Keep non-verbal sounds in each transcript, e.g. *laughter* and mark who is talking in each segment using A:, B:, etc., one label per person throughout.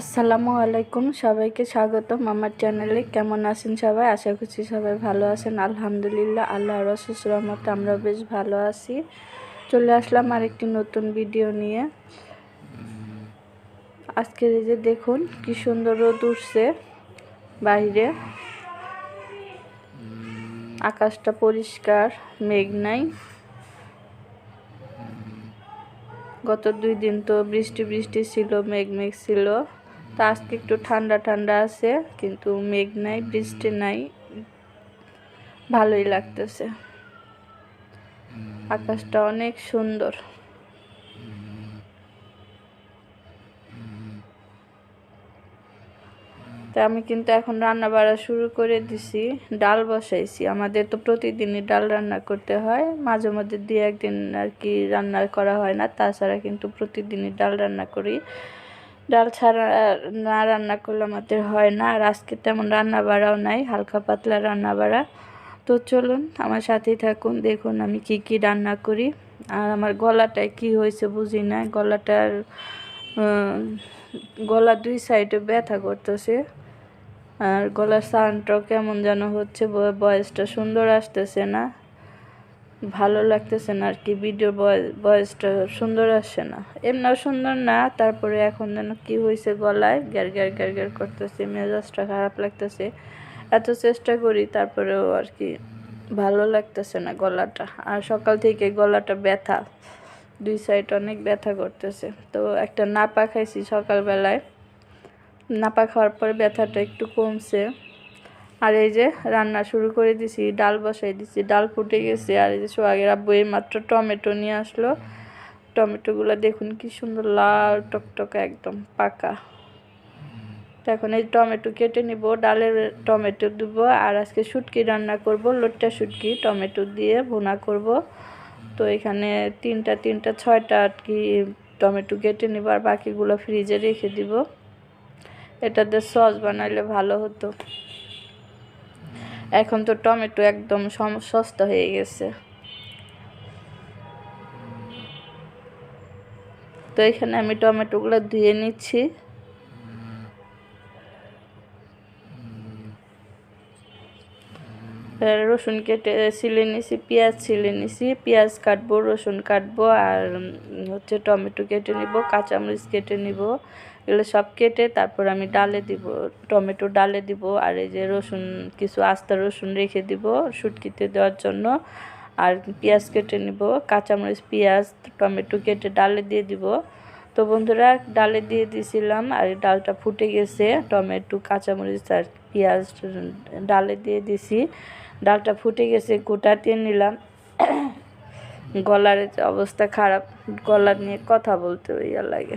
A: আসসালামু আলাইকুম, সবাইকে স্বাগতম আমার চ্যানেলে। কেমন আছেন সবাই? আশা করছি সবাই ভালো আছেন। আলহামদুলিল্লাহ আল্লাহ রসুস রহমতে আমরা বেশ ভালো আছি। চলে আসলাম আরেকটি নতুন ভিডিও নিয়ে। আজকের এই যে দেখুন, কি সুন্দর রোদ উঠছে বাইরে। আকাশটা পরিষ্কার, মেঘ নাই। গত দুই দিন তো বৃষ্টি বৃষ্টি ছিল, মেঘ মেঘ ছিল। তো আজকে একটু ঠান্ডা ঠান্ডা আছে, কিন্তু মেঘ নাই, বৃষ্টি নাই। ভালোই লাগতেছে। আকাশটা অনেক সুন্দর। তো আমি কিন্তু এখন রান্না বাড়া শুরু করে দিছি, ডাল বসাইছি। আমাদের তো প্রতিদিনই ডাল রান্না করতে হয়, মাঝে মধ্যে দিয়ে একদিন আর কি রান্না করা হয় না, তাছাড়া কিন্তু প্রতিদিনই ডাল রান্না করি। ডাল ছাড়া না রান্না করলে আমাদের হয় না। আর আজকে তেমন রান্না বাড়াও নাই, হালকা পাতলা রান্না বাড়া তো চলুন, আমার সাথেই থাকুন, দেখুন আমি কি কি রান্না করি। আর আমার গলাটায় কি হয়েছে বুঝি না, গলাটার গলা দুই সাইডে ব্যথা করতেছে। আর গলার সাউন্ডটাও কেমন যেন হচ্ছে বয়সটা সুন্দর আসতেছে না। ভালো লাগতেছে না আর কি ভিডিও বয়সটা সুন্দর আসছে না। এমনিও সুন্দর না, তারপরে এখন যেন কি হয়েছে গলায়, গ্যার গ্যার গ্যার গ্যার করতেছে, মেজাজটা খারাপ লাগতেছে। এত চেষ্টা করি, তারপরেও আর কি ভালো লাগতেছে না গলাটা। আর সকাল থেকে গলাটা ব্যথা, দুই সাইড অনেক ব্যথা করতেছে। তো একটা নাপা খাইছি সকালবেলায়। নাপা খাওয়ার পরে ব্যথাটা একটু কমছে। আর এই যে রান্না শুরু করে দিছি, ডাল বসাই দিছি, ডাল ফুটে গেছে। আর এই যে সোহাগের আব্বু এই মাত্র টমেটো নিয়ে আসলো। টমেটোগুলো দেখুন কি সুন্দর লাল, টকটকা একদম পাকা। এখন এই টমেটো কেটে নিব, ডালের টমেটো দেবো। আর আজকে শুটকি রান্না করব, লোটটা শুটকি, টমেটো দিয়ে ভুনা করব। তো এখানে তিনটা তিনটা, ছয়টা আর কি টমেটো কেটে নিব আর বাকিগুলো ফ্রিজে রেখে দিব। এটাতে সস বানাইলে ভালো হতো। এখন তো টমেটো একদম সস্তা হয়ে গেছে। তো এখানে আমি টমেটোগুলো ধুয়ে নিচ্ছি। রসুন কেটে, ছিলে নিছি, পেঁয়াজ ছিলে নিছি, পেঁয়াজ কাটবো, রসুন কাটবো, আর হচ্ছে টমেটো কেটে নিব, কাঁচামরিচ কেটে নিব। এগুলো সব কেটে তারপর আমি ডালে দিব টমেটো ডালে দিব, আর এই যে রসুন, কিছু আস্তা রসুন রেখে দিব শুটকিতে দেওয়ার জন্য। আর পেঁয়াজ কেটে নিব, কাঁচামরিচ, পেঁয়াজ, টমেটো কেটে ডালে দিয়ে দিব। তো বন্ধুরা, ডালে দিয়ে দিয়েছিলাম আর ডালটা ফুটে গেছে, টমেটো, কাঁচামরিচ আর পেঁয়াজ ডালে দিয়ে দিছি। ডালটা ফুটে গেছে, গোটা দিয়ে নিলাম। *coughs* গলার অবস্থা খারাপ গলা নিয়ে কথা বলতে ইয়া লাগে।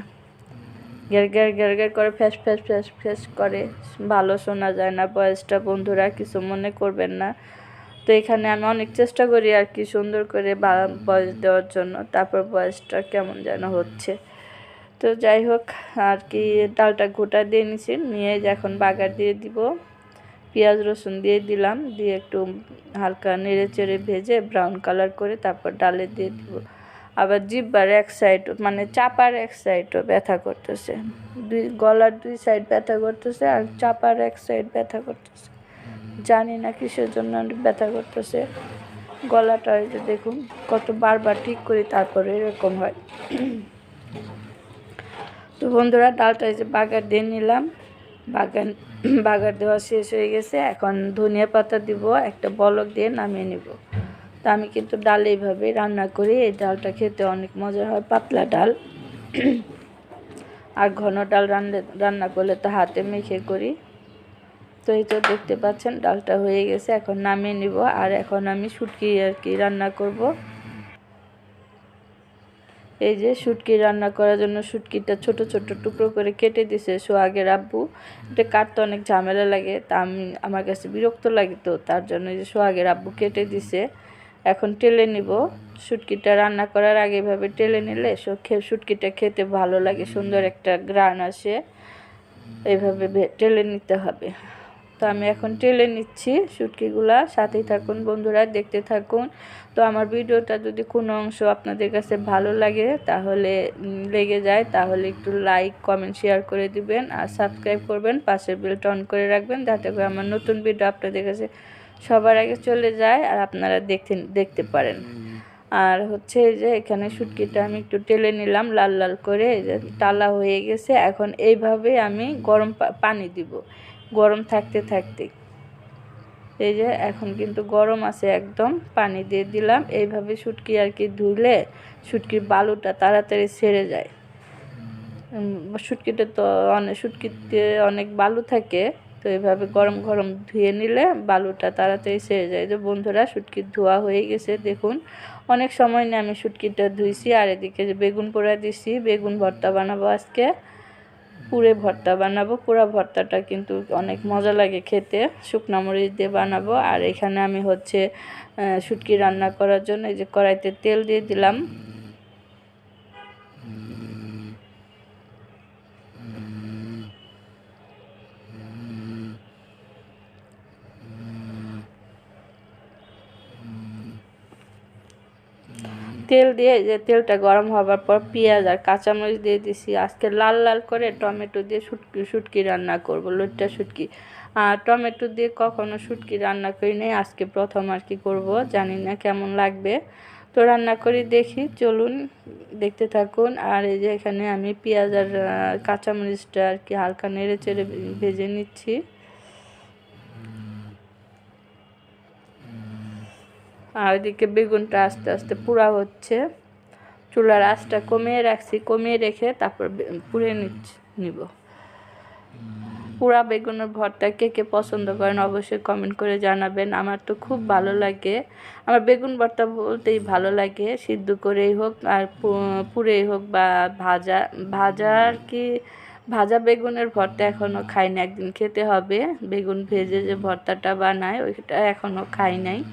A: গ্যার গ্যার গ্যার গ্যার করে ফ্যাস ফ্যাস ফ্যাস ফ্যাস করে। ভালো শোনা যায় না বয়সটা, বন্ধুরা, কিছু মনে করবেন না। তো এখানে আমি অনেক চেষ্টা করি আর কি সুন্দর করে বয়স দেওয়ার জন্য, তারপর বয়সটা কেমন যেন হচ্ছে। তো যাই হোক, আর কি ডালটা গোটা দিয়ে নিছি, নিয়ে এখন বাগার দিয়ে দিব। পেঁয়াজ, রসুন দিয়ে দিলাম, দিয়ে একটু হালকা নেড়ে চেড়ে ভেজে ব্রাউন কালার করে তারপর ডালে দিয়ে দিব। আবার জিব্বার এক সাইড মানে চাপার এক সাইডও ব্যথা করতেছে। দুই, গলার দুই সাইড ব্যথা করতেছে আর চাপার এক সাইড ব্যথা করতেছে। জানি না কিসের জন্য ব্যথা করতেছে। গলাটা যে দেখুন, কত বারবার ঠিক করি তারপরে এরকম হয়। তো বন্ধুরা, ডালটা যে বাগার দিয়ে নিলাম। বাগান, বাগার দেওয়া শেষ হয়ে গেছে। এখন ধনিয়া পাতা দিব, একটা বলক দিয়ে নামিয়ে নিব। তা আমি কিন্তু ডাল এইভাবে রান্না করি এই ডালটা খেতে অনেক মজা হয়, পাতলা ডাল। আর ঘন ডাল রান্না রান্না করলে তো হাতে মেখে করি। তো এই তো দেখতে পাচ্ছেন, ডালটা হয়ে গেছে, এখন নামিয়ে নিব। আর এখন আমি শুটকি আর কি রান্না করব। এই যে শুটকি রান্না করার জন্য শুটকিটা ছোট ছোট টুকরো করে কেটে দিছে সোহাগের আব্বু। এটা কাটতে অনেক ঝামেলা লাগে, তা আমি, আমার কাছে বিরক্ত লাগে তো, তার জন্য যে সোহাগের আব্বু কেটে দিছে। এখন টেলে নিব। শুটকিটা রান্না করার আগে এভাবে টেলে নিলে শুটকিটা খেতে ভালো লাগে, সুন্দর একটা গ্রান আসে। এইভাবে টেলে নিতে হবে। তো আমি এখন টেলে নিচ্ছি শুটকিগুলা। সাথেই থাকুন বন্ধুরা, দেখতে থাকুন। তো আমার ভিডিওটা যদি কোনো অংশ আপনাদের কাছে ভালো লাগে তাহলে লেগে যায়, তাহলে একটু লাইক, কমেন্ট, শেয়ার করে দিবেন আর সাবস্ক্রাইব করবেন, পাশের বেলটা অন করে রাখবেন, যাতে করে আমার নতুন ভিডিও আপনাদের কাছে সবার আগে চলে যায় আর আপনারা দেখতে দেখতে পারেন। আর হচ্ছে যে এখানে শুটকিটা আমি একটু টেলে নিলাম, লাল লাল করে টালা হয়ে গেছে। এখন এইভাবে আমি গরম পানি দিব। গরম থাকতে থাকতে। এই যে এখন কিন্তু গরম আছে, একদম পানি দিয়ে দিলাম। এইভাবে শুটকি আর কি ধুলে শুটকির বালুটা তাড়াতাড়ি ছেড়ে যায়। শুটকিটা তো অনেক শুটকিতে অনেক বালু থাকে। তো এইভাবে গরম গরম ধুয়ে নিলে বালুটা তাড়াতাড়ি ছেড়ে যায়। যে বন্ধুরা শুটকি ধোয়া হয়ে গেছে, দেখুন। অনেক সময় নিয়ে আমি শুটকিটা ধুইছি, আর এদিকে যে বেগুন পোড়া দিছি, বেগুন ভর্তা বানাবো আজকে। পুরে ভর্তা বানাবো পুরা ভর্তাটা কিন্তু অনেক মজা লাগে খেতে। শুকনো মরিচ দিয়ে বানাবো, আর এখানে আমি হচ্ছে শুটকি রান্না করার জন্য এই যে কড়াইতে তেল দিয়ে দিলাম। তেল দিয়ে যে তেলটা গরম হবার পর পেঁয়াজ আর কাঁচামরিচ দিয়ে দিছি। আজকে লাল লাল করে টমেটো দিয়ে শুটকি শুটকি রান্না করব, লইট্টা শুটকি। আর টমেটো দিয়ে কখনো শুটকি রান্না করি নাই, আজকে প্রথম আর কি করব, জানি না কেমন লাগবে। তো রান্না করি, দেখি, চলুন, দেখতে থাকুন। আর এই যে এখানে আমি পেঁয়াজ আর কাঁচামরিচটা আর কি হালকা নেড়ে চেড়ে ভেজে নিচ্ছি। আর ওইদিকে বেগুনটা আস্তে আস্তে পুরা হচ্ছে। চুলার আঁচটা কমিয়ে রাখছি, কমিয়ে রেখে তারপর পুড়ে নিচ্ছি নিব। পুরা বেগুনের ভর্তা কে কে পছন্দ করেন অবশ্যই কমেন্ট করে জানাবেন। আমার তো খুব ভালো লাগে। আমার বেগুন ভর্তা বলতেই ভালো লাগে। সিদ্ধ করেই হোক আর পু- পুড়েই হোক বা ভাজা ভাজা আর কি, ভাজা বেগুনের ভর্তা এখনও খাই না একদিন খেতে হবে। বেগুন ভেজে যে ভর্তাটা বানায়, ওইটা এখনও খাই নাই।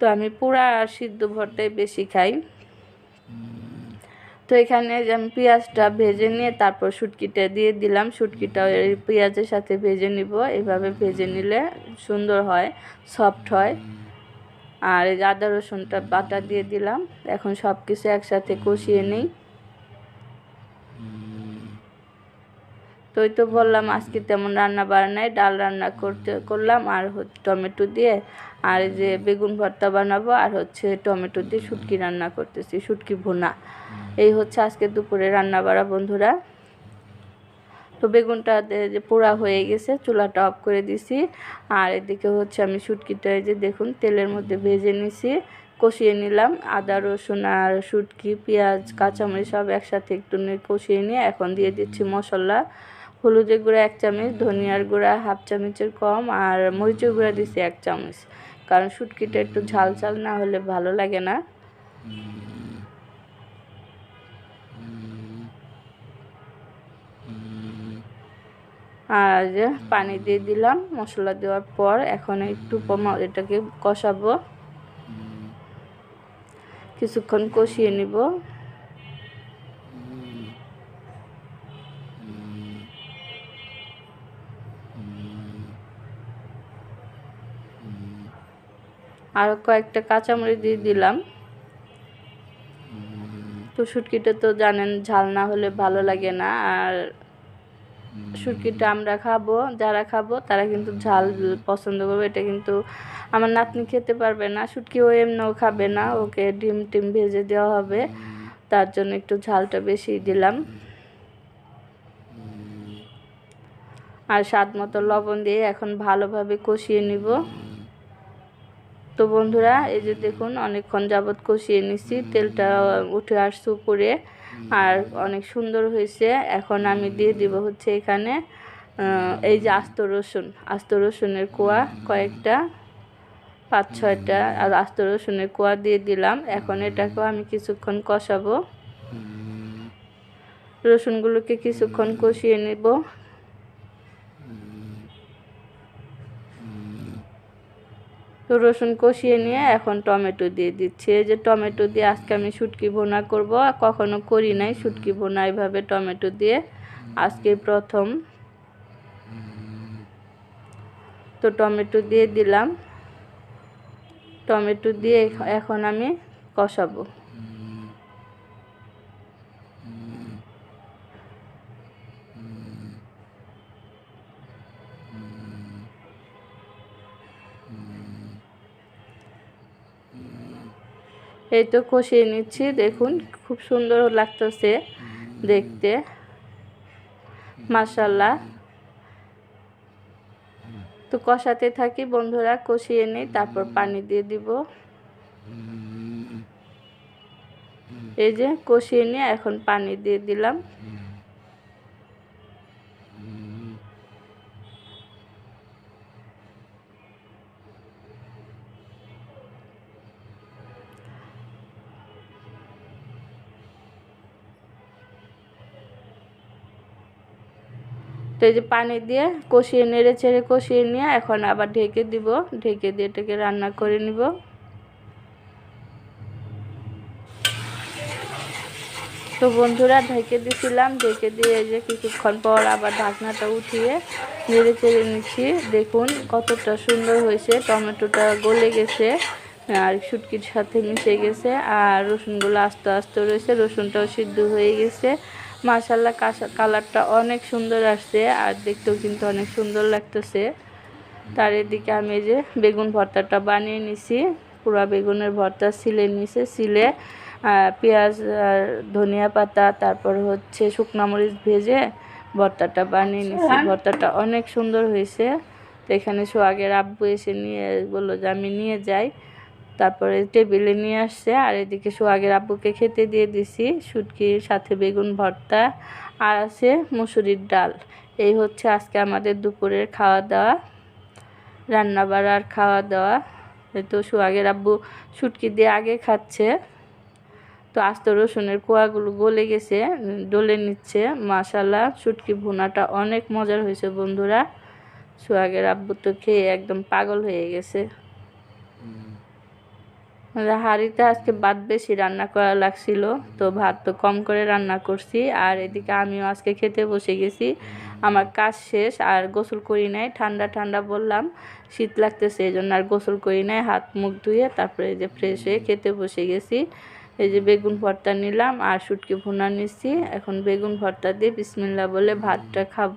A: তো আমি পুরা সিদ্ধ ভর্তাই বেশি খাই। তো এখানে আমি পেঁয়াজটা ভেজে নিয়ে তারপর সুটকিটা দিয়ে দিলাম। শুটকিটা পেঁয়াজের সাথে ভেজে নিব। এভাবে ভেজে নিলে সুন্দর হয়, সফট হয়। আর এই আদা রসুনটা বাটা দিয়ে দিলাম। এখন সব কিছু একসাথে কষিয়ে নিই। তো ওই তো বললাম, আজকে তেমন রান্না বান্নায় ডাল রান্না করতে, করলাম, আর হচ্ছে টমেটো দিয়ে, আর যে বেগুন ভর্তা বানাবো, আর হচ্ছে টমেটো দিয়ে শুটকি রান্না করতেছি, শুটকি ভুনা। এই হচ্ছে আজকে দুপুরে রান্না বাড়া, বন্ধুরা। তো বেগুনটা যে পোড়া হয়ে গেছে, চুলাটা অফ করে দিছি, আর এদিকে হচ্ছে আমি শুটকিটা এই যে দেখুন, তেলের মধ্যে ভেজে নিছি, কষিয়ে নিলাম, আদা, রসুন আর শুটকি, পেঁয়াজ, কাঁচামরিচ সব একসাথে একটু কষিয়ে নিয়ে এখন দিয়ে দিচ্ছি মশলা। হলুদের গুঁড়া এক চামচ, ধনিয়ার গুঁড়া হাফ চামচের কম আর মরিচের গুঁড়া দিছি এক চামচ। কারণ শুটকিটা একটু ঝাল ঝাল না হলে ভালো লাগে না। আর পানি দিয়ে দিলাম, মশলা দেওয়ার পর এখন একটু এটাকে কষাবো। কিছুক্ষণ কষিয়ে নিব। আর কয়েকটা কাঁচামরিচ দিয়ে দিলাম। তো শুটকিটা তো জানেন, ঝাল না হলে ভালো লাগে না। আর শুটকিটা আমরা খাব, যারা খাব তারা কিন্তু ঝাল পছন্দ করবে। এটা কিন্তু আমার নাতনি খেতে পারবে না শুটকি ও এমনিও খাবে না। ওকে ডিম টিম ভেজে দেওয়া হবে। তার জন্য একটু ঝালটা বেশি দিলাম। আর স্বাদ মতো লবণ দিয়ে এখন ভালোভাবে কষিয়ে নিব। তো বন্ধুরা এই যে দেখুন অনেকক্ষণ যাবৎ কষিয়ে নিছি তেলটা উঠে আসছে উপরে আর অনেক সুন্দর হয়েছে। এখন আমি দিয়ে দিব হচ্ছে এখানে এই যে আস্ত রসুন আস্ত রসুনের কোয়া কয়েকটা পাঁচ ছয়টা আর আস্ত রসুনের কোয়া দিয়ে দিলাম। এখন এটাকেও আমি কিছুক্ষণ কষাবো। রসুনগুলোকে কিছুক্ষণ কষিয়ে নেব। তো রসুন কষিয়ে নিয়ে এখন টমেটো দিয়ে দিচ্ছি। এই যে টমেটো দিয়ে আজকে আমি শুটকি ভোনা করব কখনো করি নাই শুটকি ভোনা এইভাবে টমেটো দিয়ে। আজকে প্রথম। তো টমেটো দিয়ে দিলাম। টমেটো দিয়ে এখন আমি কষাবো। এই তো কষিয়ে নিচ্ছি, দেখুন খুব সুন্দর লাগতেছে দেখতে। মাসাল্লাহ তো কষাতে থাকি বন্ধুরা, কষিয়ে নিই, তারপর পানি দিয়ে দিব। এই যে কষিয়ে নিয়ে এখন পানি দিয়ে দিলাম। তো এই যে পানি দিয়ে কষিয়ে, নেড়ে চেড়ে কষিয়ে নিয়ে এখন আবার ঢেকে দিব। ঢেকে দিয়ে এটাকে রান্না করে নিব। তো বন্ধুরা, ঢেকে দিছিলাম। ঢেকে দিয়ে এই যে কিছুক্ষণ পর আবার ঢাকনাটা উঠিয়ে নেড়ে চেড়ে নিচ্ছি। দেখুন কতটা সুন্দর হয়েছে। টমেটোটা গলে গেছে আর শুটকির সাথে মিশে গেছে। আর রসুনগুলো আস্তে আস্তে রয়েছে। রসুনটাও সিদ্ধ হয়ে গেছে। মাশাল্লাহ কালারটা অনেক সুন্দর আসছে আর দেখতেও কিন্তু অনেক সুন্দর লাগতেছে। তার এদিকে আমি যে বেগুন ভর্তাটা বানিয়ে নিছি। পুরা বেগুনের ভর্তা সিলে নিছে সিলে পেঁয়াজ আর ধনিয়া পাতা তারপর হচ্ছে শুকনো মরিচ ভেজে ভর্তাটা বানিয়ে নিছি। ভর্তাটা অনেক সুন্দর হয়েছে। তো এখানে সোহাগের আব্বু এসে নিয়ে বলল যে আমি নিয়ে যাই। তারপরে টেবিলে নিয়ে আসছে। আর এদিকে সোহাগের আব্বুকে খেতে দিয়ে দিছি। শুটকির সাথে বেগুন ভর্তা আর আছে মুসুরির ডাল। এই হচ্ছে আজকে আমাদের দুপুরের খাওয়া দাওয়া রান্না বাড়ার খাওয়া দাওয়া তো সোহাগের আব্বু শুটকি দিয়ে আগে খাচ্ছে। তো আস্ত রসুনের কোয়াগুলো গলে গেছে, ডলে নিচ্ছে। মাশাল্লাহ শুটকি ভুনাটা অনেক মজার হয়েছে বন্ধুরা। সোহাগের আব্বু তো খেয়ে একদম পাগল হয়ে গেছে। হাঁড়িতে আজকে ভাত বেশি রান্না করা লাগছিল, তো ভাত তো কম করে রান্না করছি। আর এদিকে আমিও আজকে খেতে বসে গেছি। আমার কাজ শেষ, আর গোসল করি নাই, ঠান্ডা ঠান্ডা বললাম। শীত লাগতেছে এই জন্য আর গোসল করি নাই, হাত মুখ ধুয়ে তারপরে এই যে ফ্রেশ হয়ে খেতে বসে গেছি। এই যে বেগুন ভর্তা নিলাম, আর শুটকি ভুনা নিচ্ছি। এখন বেগুন ভর্তা দিয়ে বিসমিল্লা বলে ভাতটা খাব।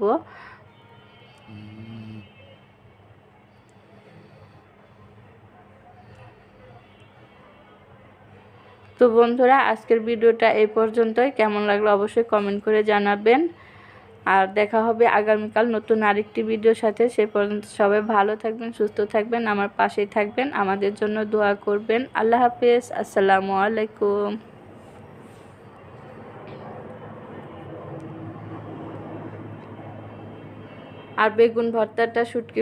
A: তো বন্ধুরা, আজকের ভিডিওটা এই পর্যন্তই। কেমন লাগল অবশ্যই কমেন্ট করে জানাবেন। আর দেখা হবে আগামীকাল নতুন আরেকটি ভিডিওর সাথে। সে পর্যন্ত সবাই ভালো থাকবেন, সুস্থ থাকবেন, আমার পাশেই থাকবেন, আমাদের জন্য দোয়া করবেন। আল্লাহ হাফেজ, আসসালামু আলাইকুম। আর বেগুন ভর্তাটা, শুটকি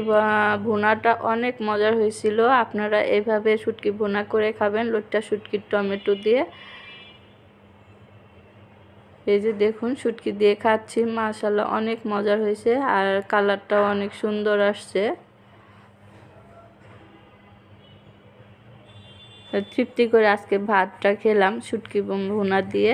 A: ভুনাটা অনেক মজার হয়েছিল। আপনারা এভাবে শুটকি ভুনা করে খাবেন, লোটটা শুটকির টমেটো দিয়ে। এই যে দেখুন, শুটকি দিয়ে খাচ্ছি মাশাল্লাহ অনেক মজার হয়েছে আর কালারটাও অনেক সুন্দর আসছে। তৃপ্তি করে আজকে ভাতটা খেলাম শুটকি ভুনা দিয়ে।